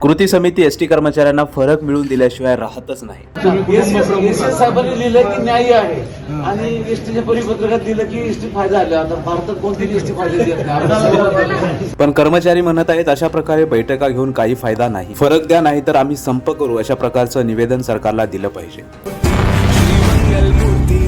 कृती समिती एसटी कर्मचाऱ्यांना फरक मिळवून दिल्याशिवाय राहतच नाही. लिहिलं की न्याय आहे. आणि एसटीच्या परिपत्रकात दिलं की एसटी फायदा आला आता भारतात कोणतीही एसटी फायदा देत नाही? पण कर्मचारी म्हणत आहेत अशा प्रकारे बैठका घेऊन काही फायदा नाही. फरक द्या नाही तर आम्ही संप करू अशा प्रकारचं निवेदन सरकारला दिलं पाहिजे.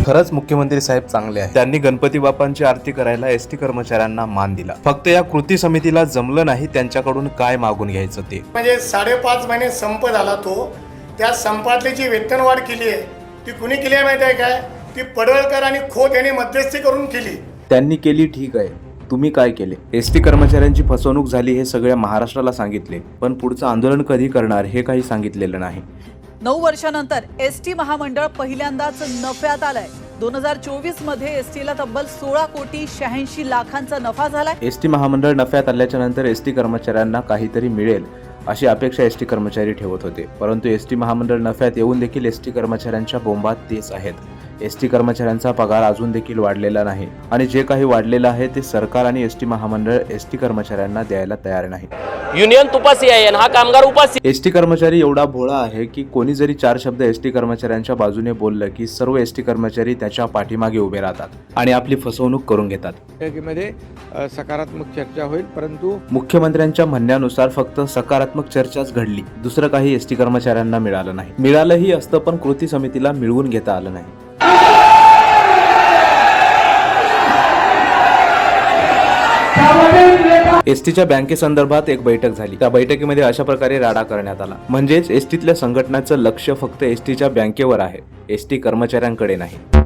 खरंच मुख्यमंत्री साहेब चांगले आहेत. त्यांनी गणपती बाप्पांची आरती करायला एस टी कर्मचाऱ्यांना मान दिला. फक्त या कृती समितीला जमलं नाही त्यांच्याकडून काय मागून घ्यायचं ते? म्हणजे साडेपाच महिने संप झाला तो. त्या संपातली जी वेतनवाढ केली आहे ती कुणी केली आहे माहिती आहे काय? ती पडळकर आणि खोत यांनी मध्यस्थी करून केली. त्यांनी केली ठीक आहे. तुम्ही काय केले? एस टी कर्मचाऱ्यांची फसवणूक झाली हे सगळ्या महाराष्ट्राला सांगितले. पण पुढचं आंदोलन कधी करणार हे काही सांगितलेलं नाही. नऊ वर्षानंतर एस टी महामंडळ पहिल्यांदाच नफ्यात आलंय दोन हजार चोवीसमध्ये एस टीला तब्बल सोळा कोटी शहाऐंशी लाखांचा नफा झालाय एस टी महामंडळ नफ्यात आल्याच्यानंतर एस टी कर्मचाऱ्यांना काहीतरी मिळेल अशी अपेक्षा एस टी कर्मचारी ठेवत होते परंतु एस टी महामंडळ नफ्यात येऊन देखील एस टी कर्मचाऱ्यांच्या बोंबात तेच आहेत एस टी कर्मचाऱ्यांचा पगार अजून देखील वाढलेला नाही आणि जे काही वाढलेलं आहे ते सरकार आणि एस टी महामंडळ एस टी कर्मचाऱ्यांना द्यायला तयार नाही युनियन तुपासी आहे आणि हा कामगार उपासी. एस टी कर्मचारी एवढा भोळा आहे की कोणी जरी चार शब्द एस टी कर्मचाऱ्यांच्या बाजूने बोललं की सर्व एस टी कर्मचारी त्याच्या पाठीमागे उभे राहतात आणि आपली फसवणूक करून घेतात. बैठकीमध्ये अ, सकारात्मक चर्चा होईल परंतु मुख्यमंत्र्यांच्या म्हणण्यानुसार फक्त सकारात्मक चर्चाच घडली. दुसरं काही एस टी कर्मचाऱ्यांना मिळालं नाही. मिळालंही असतं पण कृती समितीला मिळवून घेता आलं नाही. एसटीच्या बँकेसंदर्भात एक बैठक झाली. त्या बैठकीमध्ये अशा प्रकारे राडा करण्यात आला. म्हणजेच एसटीतल्या संघटनाचं लक्ष फक्त एसटीच्या बँकेवर आहे. एसटी कर्मचाऱ्यांकडे नाही.